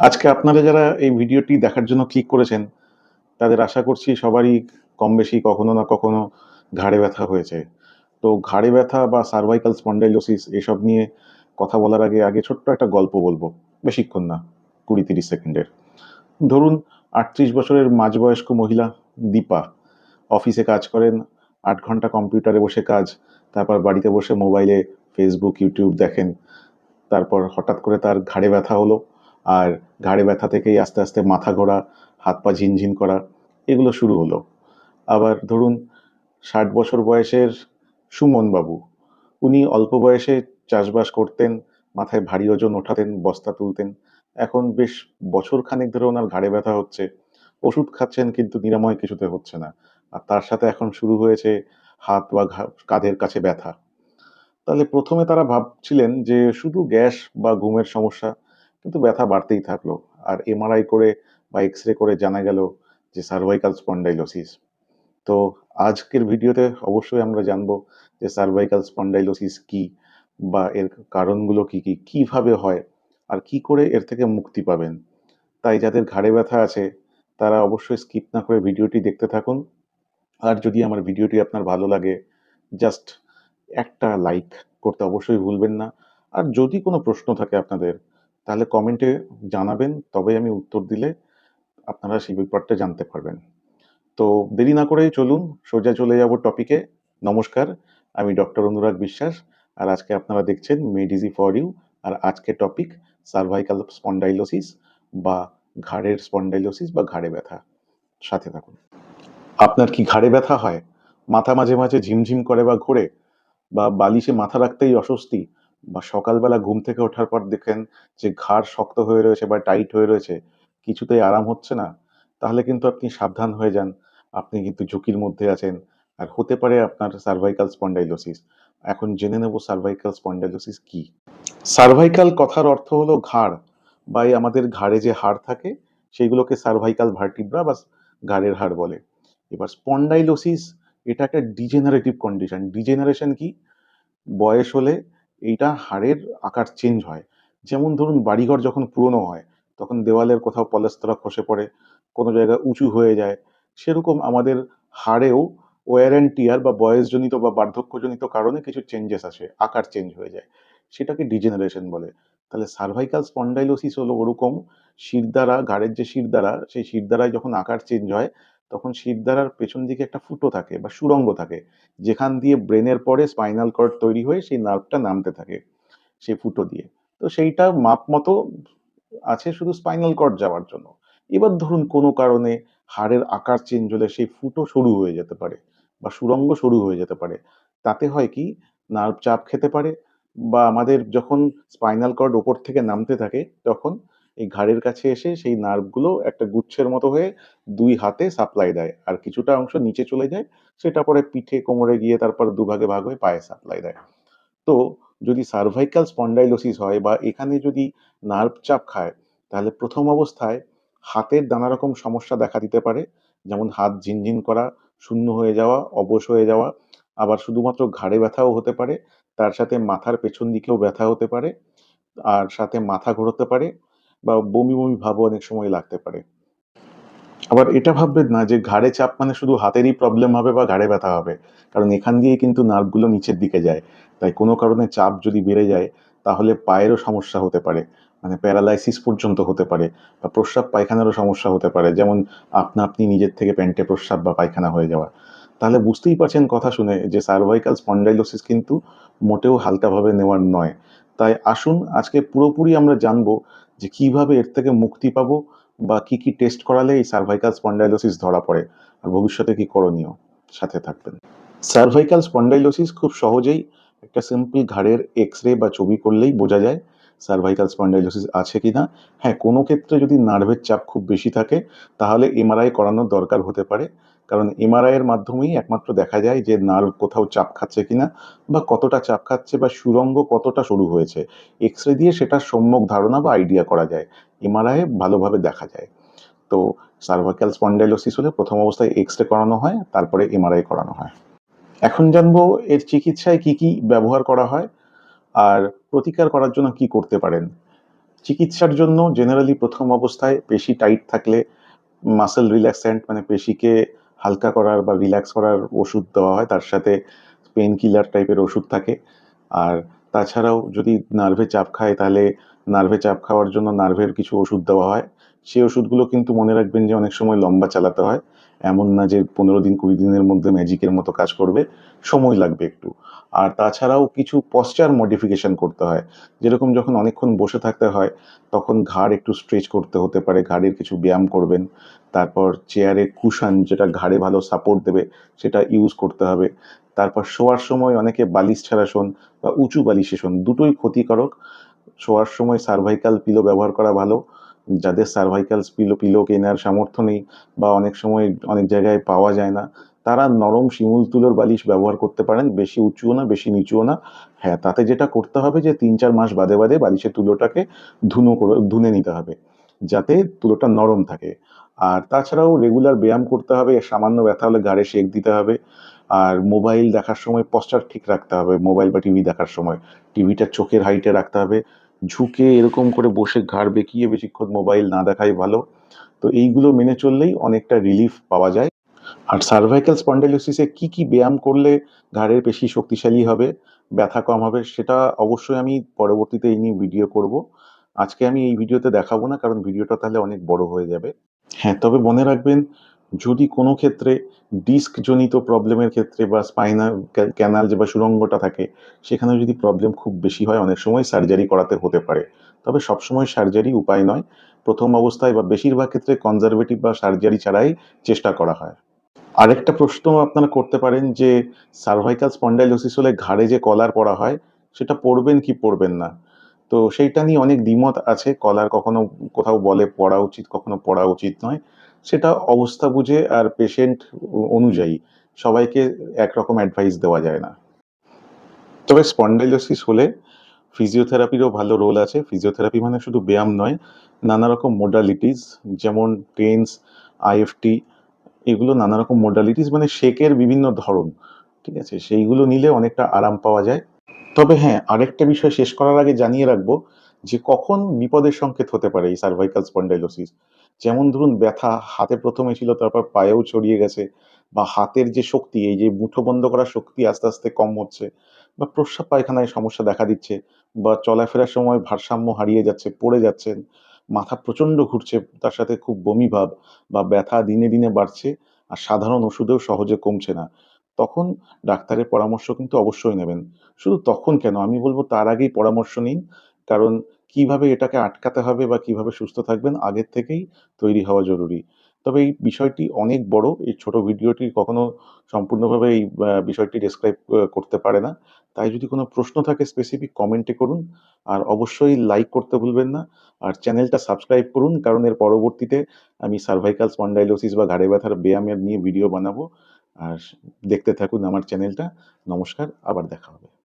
আজকে আপনারা যারা এই ভিডিওটি দেখার জন্য ক্লিক করেছেন, তাদের আশা করছি সবারই কম বেশি কখনো না কখনো ঘাড়ে ব্যথা হয়েছে। তো ঘাড়ে ব্যথা বা সার্ভাইকাল স্পন্ডাইলোসিস এসব নিয়ে কথা বলার আগে আগে ছোট্ট একটা গল্প বলব। বেশিক্ষণ না কুড়ি তিরিশ সেকেন্ডের। ধরুন, আটত্রিশ বছরের মাঝবয়স্ক মহিলা দীপা অফিসে কাজ করেন, আট ঘণ্টা কম্পিউটারে বসে কাজ, তারপর বাড়িতে বসে মোবাইলে ফেসবুক ইউটিউব দেখেন, তারপর হঠাৎ করে তার ঘাড়ে ব্যথা হলো। আর ঘাড়ে ব্যথা থেকেই আস্তে আস্তে মাথা ঘোরা, হাত পা ঝিনঝিন করা, এগুলো শুরু হলো। আবার ধরুন, ষাট বছর বয়সের সুমন বাবু, উনি অল্প বয়সে চাষবাস করতেন, মাথায় ভারী ওজন ওঠাতেন, বস্তা তুলতেন। এখন বেশ বছর খানেক ধরে ওনার ঘাড়ে ব্যথা হচ্ছে। ওষুধ খাচ্ছেন কিন্তু নিরাময় কিছুতে হচ্ছে না। আর তার সাথে এখন শুরু হয়েছে হাত বা কাঁধের কাছে ব্যথা। তাহলে প্রথমে তারা ভাবছিলেন যে শুধু গ্যাস বা ঘুমের সমস্যা কিন্তু ব্যথা বাড়তেই থাকল। আর এমআরআই করে বা এক্স রে করে জানা গেল যে সার্ভাইকাল স্পন্ডাইলোসিস তো আজকের ভিডিওতে অবশ্যই আমরা জানব যে সার্ভাইকাল স্পন্ডাইলোসিস কি বা এর কারণগুলো কি কি, কীভাবে হয় আর কি করে এর থেকে মুক্তি পাবেন। তাই যাদের ঘাড়ে ব্যথা আছে, তারা অবশ্যই স্কিপ না করে ভিডিওটি দেখতে থাকুন। আর যদি আমার ভিডিওটি আপনার ভালো লাগে জাস্ট একটা লাইক করতে অবশ্যই ভুলবেন না। আর যদি কোনো প্রশ্ন থাকে আপনাদের তাহলে কমেন্টে জানাবেন তবে আমি উত্তর দিলে আপনারা সেই ব্যাপারটা জানতে পারবেন। তো দেরি না করেই চলুন, সোজা চলে যাব টপিকে নমস্কার, আমি ডক্টর অনুরাগ বিশ্বাস, আর আজকে আপনারা দেখছেন মেডিজি ফর ইউ আর আজকে টপিক সার্ভাইকাল স্পন্ডাইলোসিস বা ঘাড়ের স্পন্ডাইলোসিস বা ঘাড়ে ব্যথা। সাথে থাকুন। আপনার কি ঘাড়ে ব্যথা হয়? মাথা মাঝে মাঝে ঝিমঝিম করে বা ঘোরে? বা বালিশে মাথা রাখতেই অস্বস্তি? বা সকালবেলা ঘুম থেকে ওঠার পর দেখেন যে ঘাড় শক্ত হয়ে রয়েছে বা টাইট হয়ে রয়েছে, কিছুতেই আরাম হচ্ছে না, তাহলে কিন্তু আপনি সাবধান হয়ে যান। আপনি কিন্তু ঝুঁকির মধ্যে আছেন। আর হতে পারে আপনার সার্ভাইকাল স্পন্ডাইলোসিস এখন জেনে নেব সার্ভাইকাল স্পন্ডাইলোসিস কি? সার্ভাইকাল কথার অর্থ হলো ঘাড়। বা আমাদের ঘাড়ে যে হাড় থাকে, সেইগুলোকে সার্ভাইকাল ভার্টিব্রা বা ঘাড়ের হাড় বলে। এবার স্পন্ডাইলোসিস এটা একটা ডিজেনারেটিভ কন্ডিশন ডিজেনারেশন কি? বয়স হলে এইটা হাড়ের আকার চেঞ্জ হয়। যেমন ধরুন বাড়িঘর যখন পুরনো হয়, তখন দেওয়ালের কোথাও পলেস্তরা খসে পড়ে, কোনো জায়গায় উঁচু হয়ে যায়। সেরকম আমাদের হাড়েও ওয়ার অ্যান্ড টিয়ার বা বয়সজনিত বা বার্ধক্যজনিত কারণে কিছু চেঞ্জেস আসে, আকার চেঞ্জ হয়ে যায়। সেটাকে ডিজেনারেশন বলে। তাহলে সার্ভাইকাল স্পন্ডাইলোসিস হলো ওরকম, শিরদাঁড়া, ঘাড়ের যে শিরদাঁড়া, সেই শিরদাঁড়ায় যখন আকার চেঞ্জ হয় তখন শিরদাঁড়ার পেছন দিকে একটা ফুটো থাকে বা সুরঙ্গ থাকে, যেখান দিয়ে ব্রেনের পরে স্পাইনাল কর্ড তৈরি হয়ে সেই নার্ভটা নামতে থাকে সেই ফুটো দিয়ে। তো সেইটা মাপ মতো আছে শুধু স্পাইনাল কর্ড যাওয়ার জন্য। এবার ধরুন কোনো কারণে হাড়ের আকার চেঞ্জ হলে সেই ফুটো সরু হয়ে যেতে পারে বা সুরঙ্গ সরু হয়ে যেতে পারে। তাতে হয় কি, নার্ভ চাপ খেতে পারে বা আমাদের যখন স্পাইনাল কর্ড ওপর থেকে নামতে থাকে, তখন এই ঘাড়ের কাছে এসে সেই নার্ভগুলো একটা গুচ্ছের মতো হয়ে দুই হাতে সাপ্লাই দেয় আর কিছুটা অংশ নিচে চলে যায়। সেটা পরে পিঠে, কোমরে গিয়ে তারপর দুভাগে ভাগ হয়ে পায়ে সাপ্লাই দেয়। তো যদি সার্ভাইকাল স্পন্ডাইলোসিস হয় বা এখানে যদি নার্ভ চাপ খায়, তাহলে প্রথম অবস্থায় হাতের নানা রকম সমস্যা দেখা দিতে পারে। যেমন হাত ঝিনঝিন করা, শূন্য হয়ে যাওয়া, অবশ হয়ে যাওয়া, আবার শুধুমাত্র ঘাড়ে ব্যথাও হতে পারে, তার সাথে মাথার পেছন দিকেও ব্যথা হতে পারে, আর সাথে মাথা ঘোরাতে পারে বা বমি বমি ভাবও অনেক সময় লাগতে পারে। আবার এটা ভাববেন না যে ঘাড়ে চাপ মানে শুধু হাতেরই প্রবলেম হবে বা ঘাড়ে ব্যথা হবে। কারণ এখান দিয়ে কিন্তু নার্ভগুলো নিচের দিকে যায়। তাই কোনো কারণে চাপ যদি বেড়ে যায়, তাহলে পায়েরও সমস্যা হতে পারে। মানে প্যারালাইসিস পর্যন্ত হতে পারে বা প্রস্রাব পায়খানারও সমস্যা হতে পারে। যেমন আপনা আপনি নিজের থেকে প্যান্টে প্রস্রাব বা পায়খানা হয়ে যাওয়া। তাহলে বুঝতেই পারছেন কথা শুনে যে সার্ভাইকাল স্পন্ডাইলোসিস কিন্তু মোটেও হালকাভাবে নেওয়ার নয়। তাই আসুন আজকে পুরোপুরি আমরা জানব যে কীভাবে এর থেকে মুক্তি পাবো বা কি কি টেস্ট করালে এই সার্ভাইকাল স্পন্ডাইলোসিস ধরা পড়ে আর ভবিষ্যতে কি করণীয়? সাথে থাকবেন। সার্ভাইকাল স্পন্ডাইলোসিস খুব সহজেই একটা সিম্পল ঘাড়ের এক্স রে বা ছবি করলেই বোঝা যায় সার্ভাইকাল স্পন্ডাইলোসিস আছে কি না হ্যাঁ কোনো ক্ষেত্রে যদি নার্ভের চাপ খুব বেশি থাকে, তাহলে এমআরআই করানোর দরকার হতে পারে। কারণ এমআরআই এর মাধ্যমেই একমাত্র দেখা যায় যে নার্ভ কোথাও চাপ খাচ্ছে কিনা বা কতটা চাপ খাচ্ছে বা সুরঙ্গ কতটা সরু হয়েছে। এক্স রে দিয়ে সেটা সম্যক ধারণা বা আইডিয়া করা যায়। এমআরআই ভালোভাবে দেখা যায়। তো সার্ভাইকাল স্পন্ডাইলোসিস হলে প্রথম অবস্থায় এক্স রে করানো হয়, তারপরে এমআরআই করানো হয়। এখন জানব এর চিকিৎসায় কি কি ব্যবহার করা হয় আর প্রতিকার করার জন্য কি করতে পারেন। চিকিৎসার জন্য জেনারেলি প্রথম অবস্থায় পেশি টাইট থাকলে মাসেল রিল্যাক্সেন্ট মানে পেশিকে হালকা করার বা রিল্যাক্স করার ওষুধ দেওয়া হয়, তার সাথে পেন কিলার টাইপের ওষুধ থাকে। আর তাছাড়াও যদি নার্ভে চাপ খায়, তাহলে নার্ভে চাপ খাওয়ার জন্য নার্ভের কিছু ওষুধ দেওয়া হয়। সেই ওষুধগুলো কিন্তু মনে রাখবেন যে অনেক সময় লম্বা চালাতে হয়। এমন না যে পনেরো দিন, কুড়ি দিনের মধ্যে ম্যাজিকের মতো কাজ করবে, সময় লাগবে একটু। আর তাছাড়াও কিছু পশ্চার মডিফিকেশন করতে হয়। যেরকম যখন অনেকক্ষণ বসে থাকতে হয়, তখন ঘাড় একটু স্ট্রেচ করতে হতে পারে, ঘাড়ের কিছু ব্যায়াম করবেন, তারপর চেয়ারে কুশান যেটা ঘাড়ে ভালো সাপোর্ট দেবে, সেটা ইউজ করতে হবে। তারপর শোয়ার সময় অনেকে বালিশ ছাড়া শোন বা উঁচু বালিশে শোন, দুটোই ক্ষতিকারক। শোয়ার সময় সার্ভাইকাল পিলো ব্যবহার করা ভালো। যাদের সার্ভাইকাল পিলো পিলো কেনার সামর্থ্য নেই বা অনেক সময় অনেক জায়গায় পাওয়া যায় না, তারা নরম শিমুল তুলোর বালিশ ব্যবহার করতে পারেন, বেশি উঁচুও না, বেশি নিচুও না। হ্যাঁ তাতে যেটা করতে হবে যে তিন চার মাস বাদে বাদে বালিশের তুলোটাকে ধুনো করে, ধুনে নিতে হবে, যাতে তুলোটা নরম থাকে। আর তাছাড়াও রেগুলার ব্যায়াম করতে হবে, সামান্য ব্যথা হলে গাড়ে শেক দিতে হবে, আর মোবাইল দেখার সময় পশ্চার ঠিক রাখতে হবে মোবাইল বা টিভি দেখার সময়। টিভিটা চোখের হাইটে রাখতে হবে ঝুঁকে এরকম করে বসে ঘাড় বেঁকিয়ে বেশিক্ষণ মোবাইল না দেখাই ভালো? তো এইগুলো মেনে চললেই অনেকটা রিলিফ পাওয়া যায়। আর সার্ভাইকাল স্পন্ডাইলোসিসে কি কি ব্যায়াম করলে ঘাড়ের পেশি শক্তিশালী হবে, ব্যথা কম হবে, সেটা অবশ্যই আমি পরবর্তীতে এই নিয়ে ভিডিও করব। আজকে আমি এই ভিডিওতে দেখাবো না, কারণ ভিডিওটা তাহলে অনেক বড় হয়ে যাবে। হ্যাঁ তবে মনে রাখবেন যদি কোনো ক্ষেত্রে ডিস্ক জনিত প্রবলেমের ক্ষেত্রে বা স্পাইনাল ক্যানাল যে বা সুরঙ্গটা থাকে সেখানে যদি প্রবলেম খুব বেশি হয়, অনেক সময় সার্জারি করাতে হতে পারে। তবে সবসময় সার্জারি উপায় নয়। প্রথম অবস্থায় বা বেশিরভাগ ক্ষেত্রে কনজারভেটিভ বা সার্জারি ছাড়াই চেষ্টা করা হয়। আরেকটা প্রশ্ন আপনারা করতে পারেন যে, সার্ভাইকাল স্পন্ডাইলোসিস হলে ঘাড়ে যে কলার পরা হয়, সেটা পরবেন কি পরবেন না? তো সেইটা নিয়ে অনেক দ্বিমত আছে। কলার কখনো কোথাও বলে পড়া উচিত, কখনো পড়া উচিত নয়। সেটা অবস্থা বুঝে আর পেশেন্ট অনুযায়ী সবাইকে একরকম অ্যাডভাইস দেওয়া যায় না। তবে স্পন্ডাইলোসিস হলে ফিজিওথেরাপিরও ভালো রোল আছে। ফিজিওথেরাপি মানে শুধু ব্যায়াম নয় নানা রকম মোডালিটিস যেমন টেন্স আইএফটি এগুলো নানা রকম মোডালিটিস মানে শেকের বিভিন্ন ধরন, ঠিক আছে? সেইগুলো নিলে অনেকটা আরাম পাওয়া যায়। তবে হ্যাঁ আরেকটা বিষয় শেষ করার আগে জানিয়ে রাখব যে কখন বিপদের সংকেত হতে পারে এই সার্ভাইকাল স্পন্ডাইলোসিস যেমন ধরুন ব্যথা হাতে প্রথমে ছিল, তারপর পায়েও ছড়িয়ে গেছে বা হাতের যে শক্তি, এই যে মুঠো বন্ধ করার শক্তি আস্তে আস্তে কম হচ্ছে বা প্রস্রাব পায়খানায় সমস্যা দেখা দিচ্ছে বা চলাফেরার সময় ভারসাম্য হারিয়ে যাচ্ছে, পড়ে যাচ্ছেন, মাথা প্রচণ্ড ঘুরছে, তার সাথে খুব বমি ভাব বা ব্যথা দিনে দিনে বাড়ছে আর সাধারণ ওষুধেও সহজে কমছে না। তখন ডাক্তারের পরামর্শ কিন্তু অবশ্যই নেবেন। শুধু তখন কেন, আমি বলব তার আগেই পরামর্শ নিন, কারণ কীভাবে এটাকে আটকাতে হবে বা কীভাবে সুস্থ থাকবেন আগের থেকেই তৈরি হওয়া জরুরি। তবে এই বিষয়টি অনেক বড়, এই ছোট ভিডিওটি কখনো সম্পূর্ণভাবে এই বিষয়টি ডেসক্রাইব করতে পারে না। তাই যদি কোনো প্রশ্ন থাকে স্পেসিফিক কমেন্টে করুন, আর অবশ্যই লাইক করতে ভুলবেন না। আর চ্যানেলটা সাবস্ক্রাইব করুন, কারণ এর পরবর্তীতে আমি সার্ভাইকাল স্পন্ডাইলোসিস বা ঘাড়ে ব্যথার ব্যায়ামের নিয়ে ভিডিও বানাবো। আর দেখতে থাকুন আমার চ্যানেলটা নমস্কার, আবার দেখা হবে।